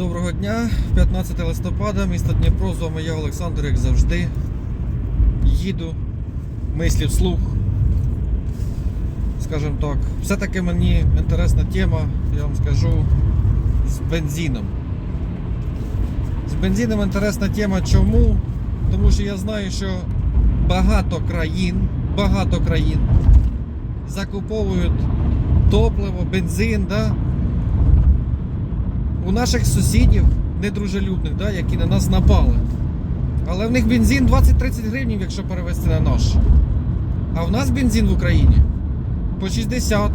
Доброго дня, 15 листопада, місто Дніпро, з вами я Олександр, як завжди. Їду, мислі вслух. Скажімо так, все-таки мені інтересна тема, я вам скажу, з бензином. З бензином інтересна тема чому? Тому що я знаю, що багато країн, багато країн закуповують топливо, бензин, да? У наших сусідів недружелюбних, да, які на нас напали. Але в них бензин 20-30 гривень, якщо перевести на наш. А в нас бензин в Україні по 60.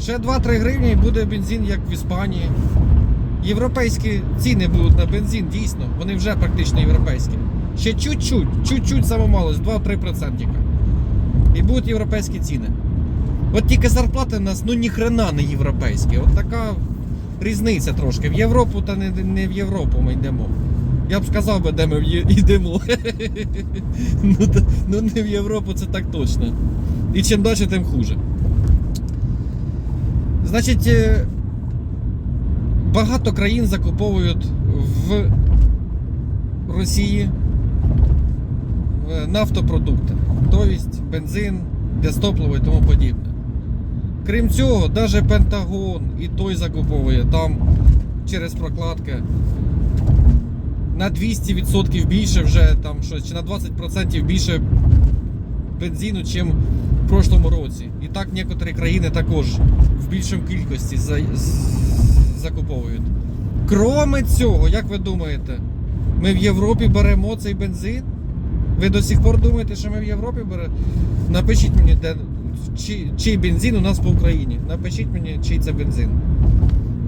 Ще 2-3 гривні і буде бензин, як в Іспанії. Європейські ціни будуть на бензин, дійсно, вони вже практично європейські. Ще чуть-чуть, чуть-чуть саме мало, 2-3%. І будуть європейські ціни. От тільки зарплати у нас ну ніхрена не європейські. От така різниця трошки. В Європу та не, не в Європу ми йдемо. Я б сказав би, де ми йдемо. ну, та- ну не в Європу, це так точно. І чим далі, тим хуже. Значить, е, багато країн закуповують в Росії е, нафтопродукти, тобто бензин, дистопливо і тому подібне. Крім цього, навіть Пентагон і той закуповує там через прокладки на 200% більше вже там щось, чи на 20% більше бензину, ніж в прошлому році. І так некоторі країни також в більшій кількості за, закуповують. Кроме цього, як ви думаєте, ми в Європі беремо цей бензин? Ви до сих пор думаєте, що ми в Європі беремо? Напишіть мені, де, чи, чий бензин у нас по Україні. Напишіть мені, чий це бензин.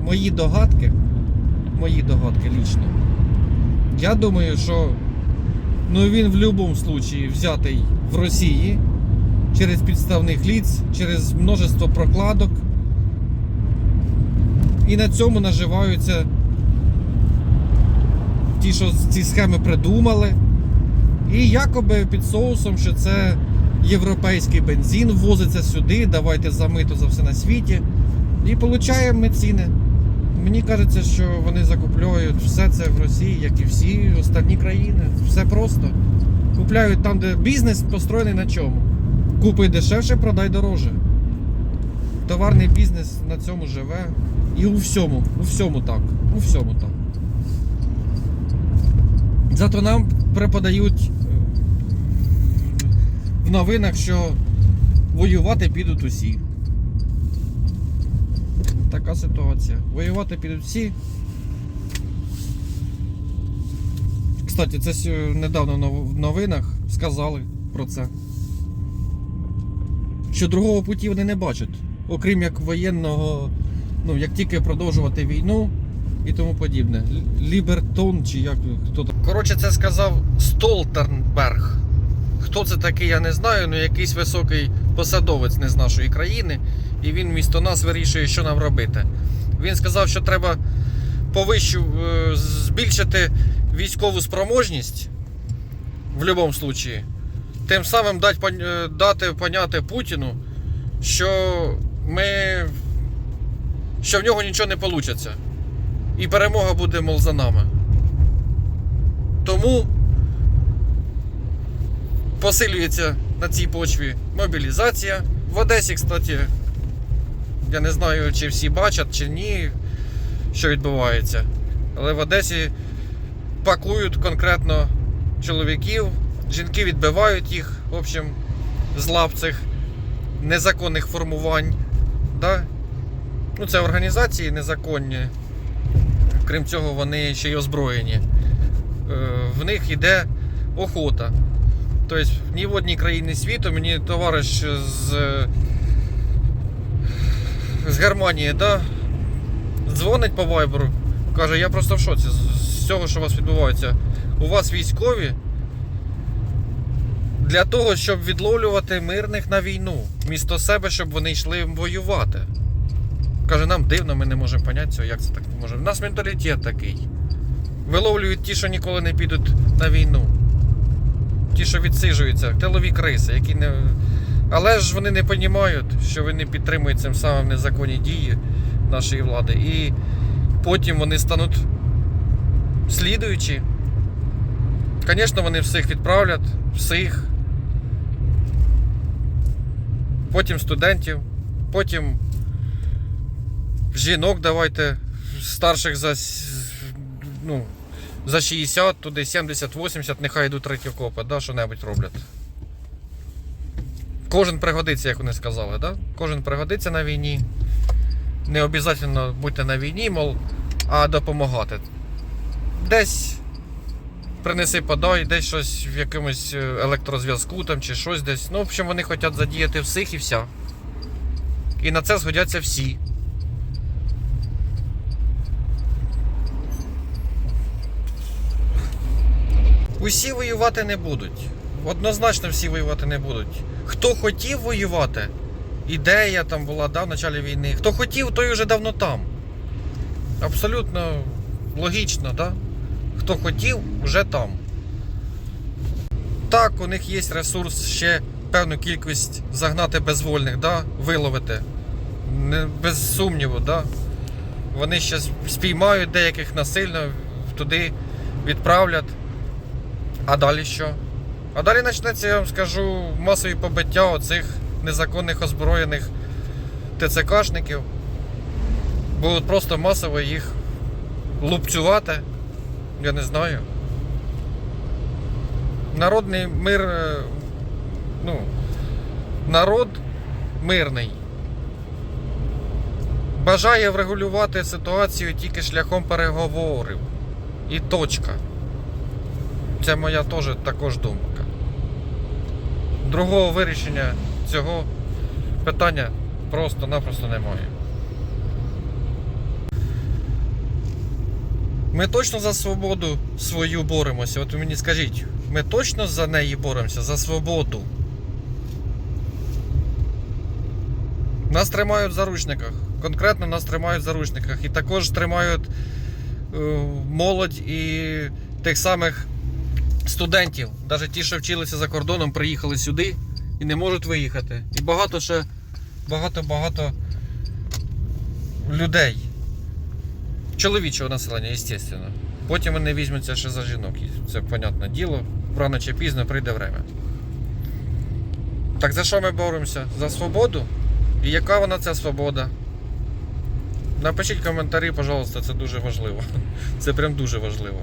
Мої догадки, мої догадки лічно. Я думаю, що ну, він в будь-якому випадку взятий в Росії через підставних ліц, через множество прокладок. І на цьому наживаються ті, що ці схеми придумали. І якоби під соусом, що це європейський бензин ввозиться сюди, давайте за мито за все на світі. І получаємо ми ціни. Мені кажеться, що вони закуплюють все це в Росії, як і всі остальні країни. Все просто. Купляють там, де бізнес построєний на чому. Купи дешевше, продай дороже. Товарний бізнес на цьому живе. І у всьому, у всьому так. У всьому так. Зато нам преподають в новинах, що воювати підуть усі. Така ситуація. Воювати підуть всі. Кстати, це недавно в новинах сказали про це. Що другого путі вони не бачать. Окрім як воєнного, ну, як тільки продовжувати війну і тому подібне. Лібертон чи як хто там. Коротше, це сказав Столтернберг. Хто це такий, я не знаю, але якийсь високий посадовець не з нашої країни, і він місто нас вирішує, що нам робити. Він сказав, що треба повищу, е, збільшити військову спроможність в будь-якому випадку. Тим самим дати, е, дати поняти Путіну, що ми. що в нього нічого не вийде. І перемога буде, мол, за нами. Тому посилюється на цій почві мобілізація. В Одесі, кстати, я не знаю, чи всі бачать, чи ні, що відбувається. Але в Одесі пакують конкретно чоловіків, жінки відбивають їх, в общем, з лап цих незаконних формувань. Да? Ну, це організації незаконні. Крім цього, вони ще й озброєні. Е, В них йде охота. Тобто ні в одній країні світу мені товариш з, з Германії да, дзвонить по вайберу, каже, я просто в шоці з, цього, що у вас відбувається. У вас військові для того, щоб відловлювати мирних на війну, місто себе, щоб вони йшли воювати. Каже, нам дивно, ми не можемо поняти цього, як це так може. У нас менталітет такий. Виловлюють ті, що ніколи не підуть на війну ті, що відсиджуються, тилові криси, які не. Але ж вони не розуміють, що вони підтримують цим самим незаконні дії нашої влади. І потім вони стануть слідуючі. Звісно, вони всіх відправлять, всіх. Потім студентів, потім жінок давайте старших за, ну, за 60, туди 70-80, нехай йдуть третій окопи, да, що-небудь роблять. Кожен пригодиться, як вони сказали, да? Кожен пригодиться на війні. Не обов'язково бути на війні, мол, а допомагати. Десь принеси подай, десь щось в якомусь е, електрозв'язку там чи щось десь. Ну, в общем, вони хочуть задіяти всіх і вся. І на це згодяться всі. Усі воювати не будуть. Однозначно всі воювати не будуть. Хто хотів воювати, ідея там була да, в початку війни. Хто хотів, той вже давно там. Абсолютно логічно, да? Хто хотів, вже там. Так, у них є ресурс ще певну кількість загнати безвольних, да? виловити. Не, без сумніву, да? Вони ще спіймають деяких насильно, туди відправлять. А далі що? А далі почнеться, я вам скажу, масові побиття оцих незаконних озброєних ТЦКшників. Будуть просто масово їх лупцювати. Я не знаю. Народний мир. е, Ну, народ мирний. Бажає врегулювати ситуацію тільки шляхом переговорів. І точка. Це моя теж також думка. Другого вирішення цього питання просто-напросто немає. Ми точно за свободу свою боремося. От мені скажіть, ми точно за неї боремося, за свободу. Нас тримають в заручниках. Конкретно нас тримають в заручниках. І також тримають е, молодь і тих самих студентів, навіть ті, що вчилися за кордоном, приїхали сюди і не можуть виїхати. І багато ще багато-багато людей. Чоловічого населення, звісно. Потім вони візьмуться ще за жінок. Це понятне діло. Рано чи пізно прийде время. Так за що ми боремося? За свободу? І яка вона ця свобода? Напишіть коментарі, пожалуйста, це дуже важливо. Це прям дуже важливо.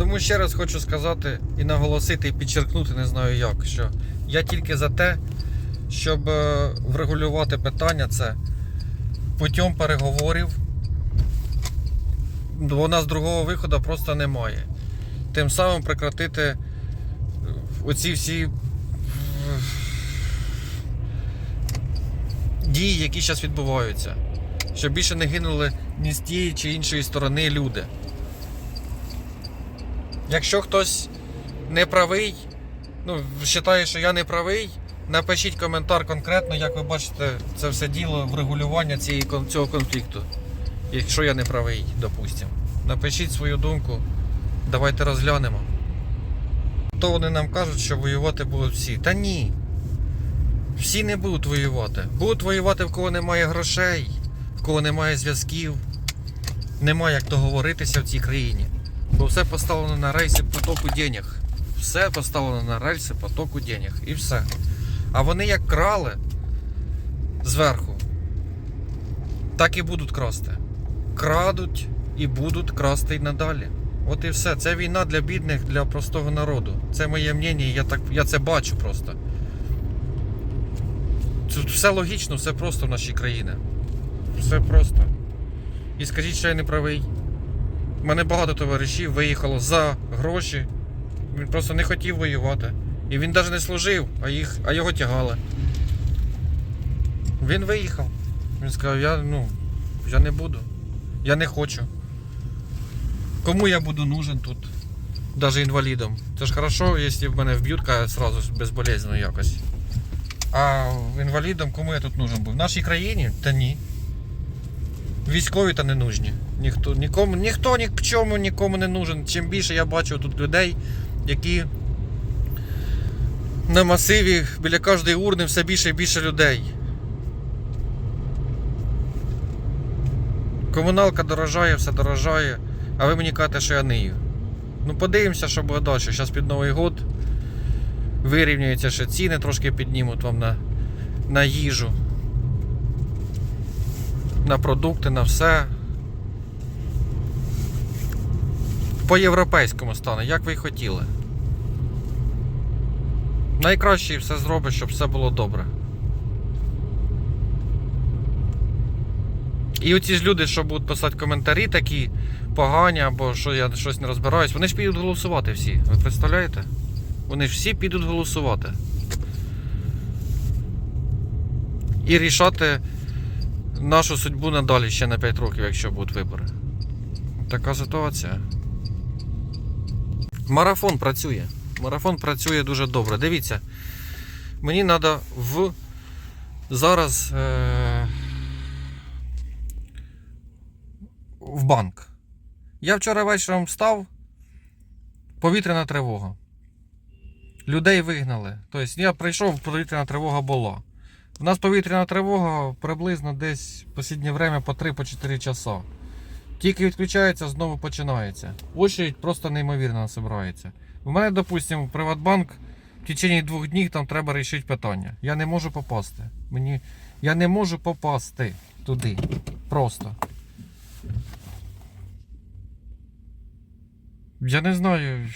Тому ще раз хочу сказати і наголосити, і підчеркнути, не знаю як, що я тільки за те, щоб е, врегулювати питання це путем переговорів. Бо у нас другого виходу просто немає. Тим самим прекратити е, оці всі е, дії, які зараз відбуваються. Щоб більше не гинули ні з тієї чи іншої сторони люди. Якщо хтось не правий, ну, вважає, що я не правий, напишіть коментар конкретно, як ви бачите, це все діло врегулювання цієї, цього конфлікту. Якщо я не правий, допустимо. Напишіть свою думку, давайте розглянемо. То вони нам кажуть, що воювати будуть всі. Та ні. Всі не будуть воювати. Будуть воювати, в кого немає грошей, в кого немає зв'язків, немає як договоритися в цій країні. Бо все поставлено на рейси потоку денег. Все поставлено на рельси потоку денег. І все. А вони як крали зверху, так і будуть красти. Крадуть і будуть красти й надалі. От і все. Це війна для бідних, для простого народу. Це моє мнення, я, так, я це бачу просто. Тут все логічно, все просто в нашій країні. Все просто. І скажіть, що я не правий. У мене багато товаришів виїхало за гроші. Він просто не хотів воювати. І він навіть не служив, а, їх, а його тягали. Він виїхав. Він сказав, я, ну, я не буду. Я не хочу. Кому я буду нужен тут? Даже інвалідом. Це ж хорошо, якщо в мене вб'ють сразу безболезненно якось. А інвалідом кому я тут нужен був? В нашій країні? Та ні. Військові та не нужні. Ніхто нікому, ніхто ні к чому нікому не нужен. Чим більше я бачу тут людей, які на масиві біля кожної урни все більше і більше людей. Комуналка дорожає, все дорожає, а ви мені кажете, що я нию. Ну подивимося, що буде далі. Зараз під Новий год вирівняються ще ціни, трошки піднімуть вам на, на їжу, на продукти, на все. По-європейському стане, як ви й хотіли. Найкраще все зробить, щоб все було добре. І оці ж люди, що будуть писати коментарі такі погані, або що я щось не розбираюсь, вони ж підуть голосувати всі. Ви представляєте? Вони ж всі підуть голосувати. І рішати нашу судьбу надалі ще на 5 років, якщо будуть вибори. Така ситуація. Марафон працює. Марафон працює дуже добре. Дивіться, мені треба в зараз. Е... в банк. Я вчора вечором встав, повітряна тривога. Людей вигнали. Тобто я прийшов, повітряна тривога була. У нас повітряна тривога приблизно десь в останнє время по 3-4 часа. Тільки відключається, знову починається. Очередь просто неймовірно збирається. У мене, допустимо, Приватбанк в течение двох днів там треба вирішити питання. Я не можу попасти. Мені... Я не можу попасти туди. Просто. Я не знаю.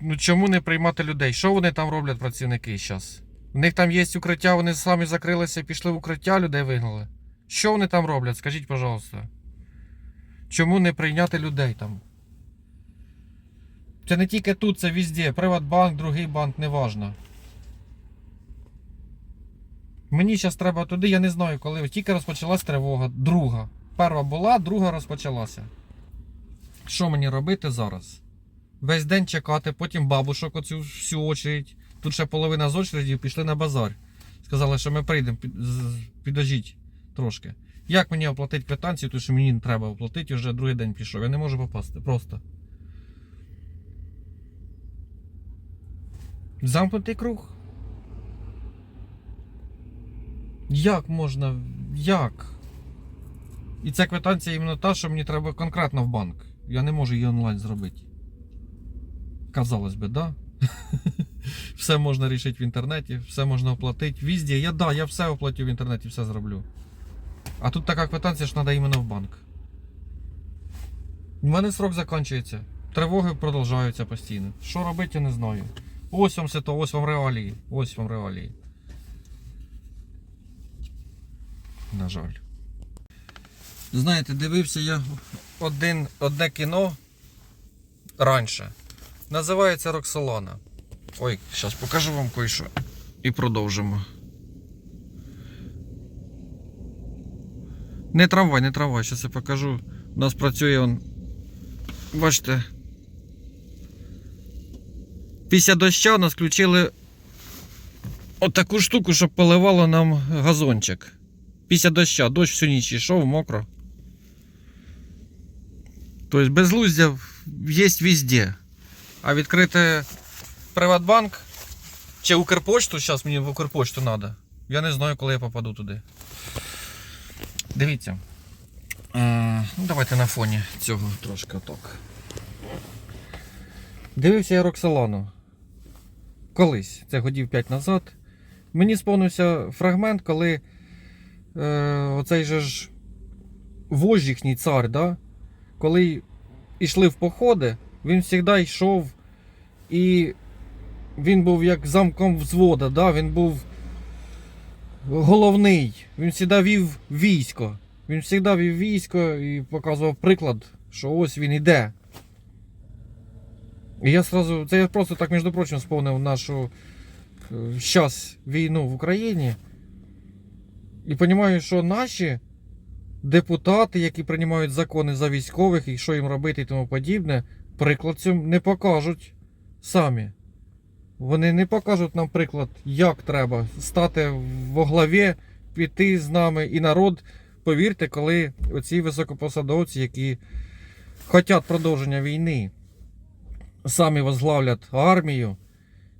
Ну чому не приймати людей? Що вони там роблять працівники зараз? У них там є укриття, вони самі закрилися пішли в укриття, людей вигнали. Що вони там роблять? Скажіть, пожалуйста. Чому не прийняти людей там? Це не тільки тут, це везде. Приватбанк, другий банк, неважно. Мені зараз треба туди, я не знаю, коли. Тільки розпочалась тривога. Друга. Перша була, друга розпочалася. Що мені робити зараз? Весь день чекати, потім бабушок оцю всю очередь. Тут ще половина з очереді пішли на базар. Сказали, що ми прийдемо, під- з- трошки. Як мені оплатити квитанцію, тому що мені треба оплатити, вже другий день пішов. Я не можу попасти. Просто. Замкнутий круг. Як можна. Як? І ця квитанція іменно та, що мені треба конкретно в банк. Я не можу її онлайн зробити. Казалось би, да? все можна рішити в інтернеті, все можна оплатити. Візді, я да, я все оплатю в інтернеті, все зроблю. А тут така квитанція, що треба іменно в банк. У мене срок закінчується. Тривоги продовжуються постійно. Що робити, я не знаю. Ось вам сито, ось вам реалії. Ось вам реалії. На жаль. Знаєте, дивився я один, одне кіно раніше. Називається Роксолана. Ой, зараз покажу вам кое-що. І продовжимо. Не трамвай, не трамвай, зараз я покажу. У нас працює он. Бачите. Після доща у нас включили отаку штуку, щоб поливало нам газончик. Після доща, дощ всю ніч йшов, мокро. Тобто безлуздя є везде. А відкрити Приватбанк чи Укрпочту, зараз мені в Укрпочту треба. Я не знаю, коли я попаду туди. Дивіться. Е, ну, давайте на фоні цього трошки так. Дивився я Роксолану. Колись, це годів 5 назад. Мені сповнився фрагмент, коли е, оцей же ж вождь їхній цар, да? коли йшли в походи, він завжди йшов і він був як замком взвода, да? він був головний, він завжди вів військо. Він завжди вів військо і показував приклад, що ось він іде. І я сразу, це я просто так, між прочим, сповнив нашу зараз війну в Україні. І розумію, що наші депутати, які приймають закони за військових і що їм робити і тому подібне, приклад цьому не покажуть самі. Вони не покажуть нам приклад, як треба стати во главі, піти з нами. І народ, повірте, коли оці високопосадовці, які хочуть продовження війни, самі возглавлять армію,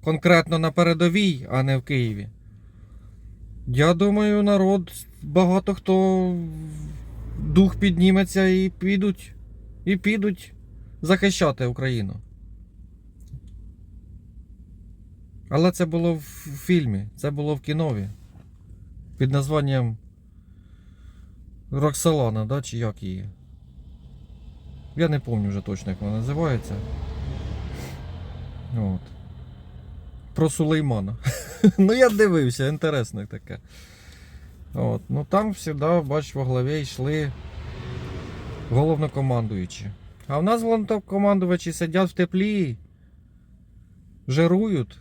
конкретно на передовій, а не в Києві. Я думаю, народ багато хто дух підніметься і підуть, і підуть захищати Україну. Але це було в фільмі, це було в кінові. Під названням Роксолана, да, чи як її? Я не пам'ятаю вже точно, як вона називається. От. Про Сулеймана. ну я дивився, інтересне таке. От. Ну там завжди, бач, во главі йшли головнокомандуючі. А в нас головнокомандувачі сидять в теплі, жирують.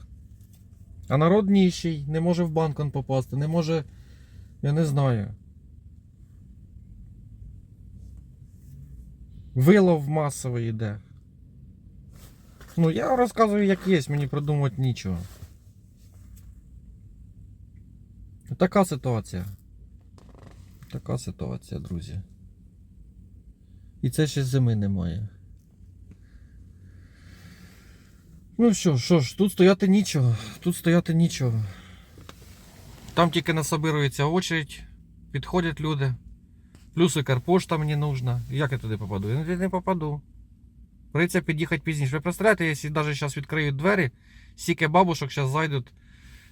А народ ніщий, не може в банк он попасти, не може. Я не знаю. Вилов масовий йде. Ну, я розказую, як є, мені придумувати нічого. Така ситуація. Така ситуація, друзі. І це ще зими немає. Ну що, що ж, тут стояти нічого, тут стояти нічого. Там тільки насобирується очередь, підходять люди. Плюс Укрпошта мені нужна. Як я туди попаду? Я не попаду. Прийдеться під'їхати пізніше. Ви представляєте, якщо навіть зараз відкриють двері, стільки бабушок зараз зайдуть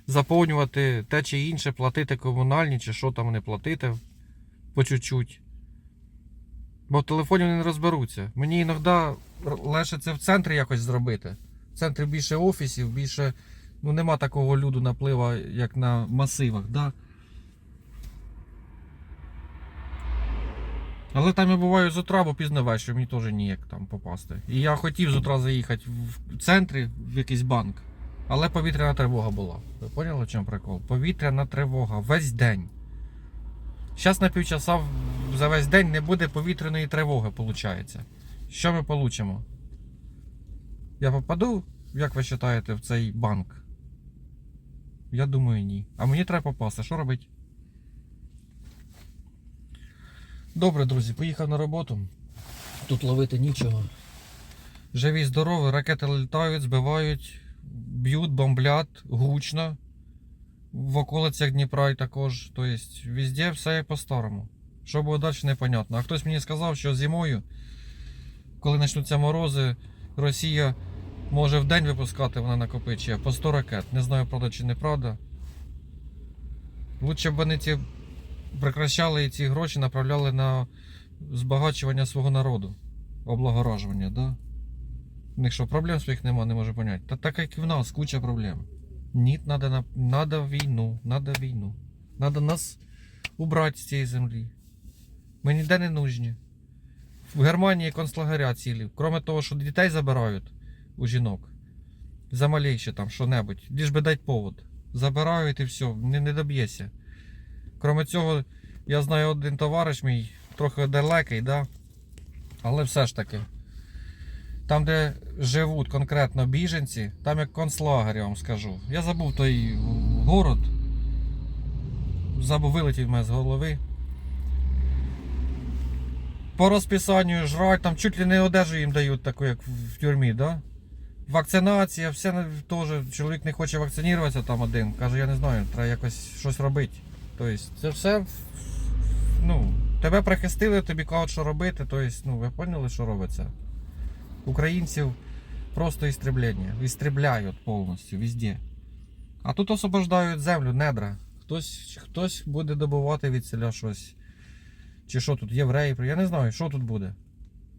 заповнювати те чи інше, платити комунальні, чи що там вони платити по чуть-чуть. Бо в телефоні вони не розберуться. Мені іноді легше це в центрі якось зробити. В центрі більше офісів, більше. Ну нема такого люду наплива, як на масивах, да? Але там я буваю з утра, бо пізно ввечері, мені теж ніяк там попасти. І я хотів з утра заїхати в центрі в якийсь банк, але повітряна тривога була. Ви поняли, чому прикол? Повітряна тривога весь день. Зараз на півчаса за весь день не буде повітряної тривоги, виходить. Що ми получимо? Я попаду, як ви вважаєте, в цей банк? Я думаю, ні. А мені треба попасти. Що робити? Добре, друзі, поїхав на роботу. Тут ловити нічого. Живі, здорові, ракети літають, збивають, б'ють, бомблять, гучно. В околицях Дніпра і також. Тобто, везде все по-старому. Що буде далі, непонятно. А хтось мені сказав, що зимою, коли почнуться морози, Росія може в день випускати, вона накопичує по 100 ракет. Не знаю, правда чи неправда. Лучше б вони ці прекращали і ці гроші направляли на збагачування свого народу. Облагоражування, да? У них що, проблем своїх нема, не можу поняти. Та так як і в нас, куча проблем. Ні, на... надо війну, надо війну. Надо нас убрати з цієї землі. Ми ніде не нужні. В Германії концлагеря цілі. Кроме того, що дітей забирають у жінок. За малейше там що-небудь. Ліж би дать повод. Забирають і все, не, не доб'єся. Кроме цього, я знаю один товариш мій, трохи далекий, да? але все ж таки. Там, де живуть конкретно біженці, там як концлагер, я вам скажу. Я забув той город. Забув вилетів мене з голови. По розписанню жрать, там чуть ли не одежу їм дають, таку, як в тюрмі, да? Вакцинація, все теж. Чоловік не хоче вакцинуватися там один. Каже, я не знаю, треба якось щось робити. Тобто, це все. Ну, тебе прихистили, тобі кажуть, що робити. Тобто, ну, ви поняли, що робиться? Українців просто істреблення. Істребляють повністю везде. А тут освобождають землю, недра. Хтось, хтось буде добувати від селя щось. Чи що тут, євреї? Я не знаю, що тут буде.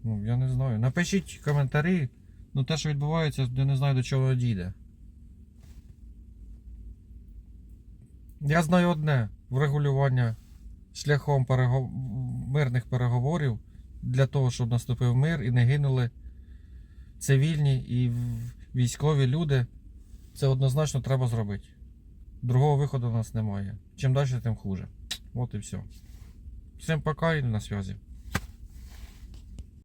Ну, я не знаю. Напишіть коментарі. Ну те, що відбувається, я не знаю до чого дійде. Я знаю одне врегулювання шляхом перего... мирних переговорів для того, щоб наступив мир і не гинули цивільні і військові люди. Це однозначно треба зробити. Другого виходу у нас немає. Чим далі, тим хуже. От і все. Всім пока і на зв'язі.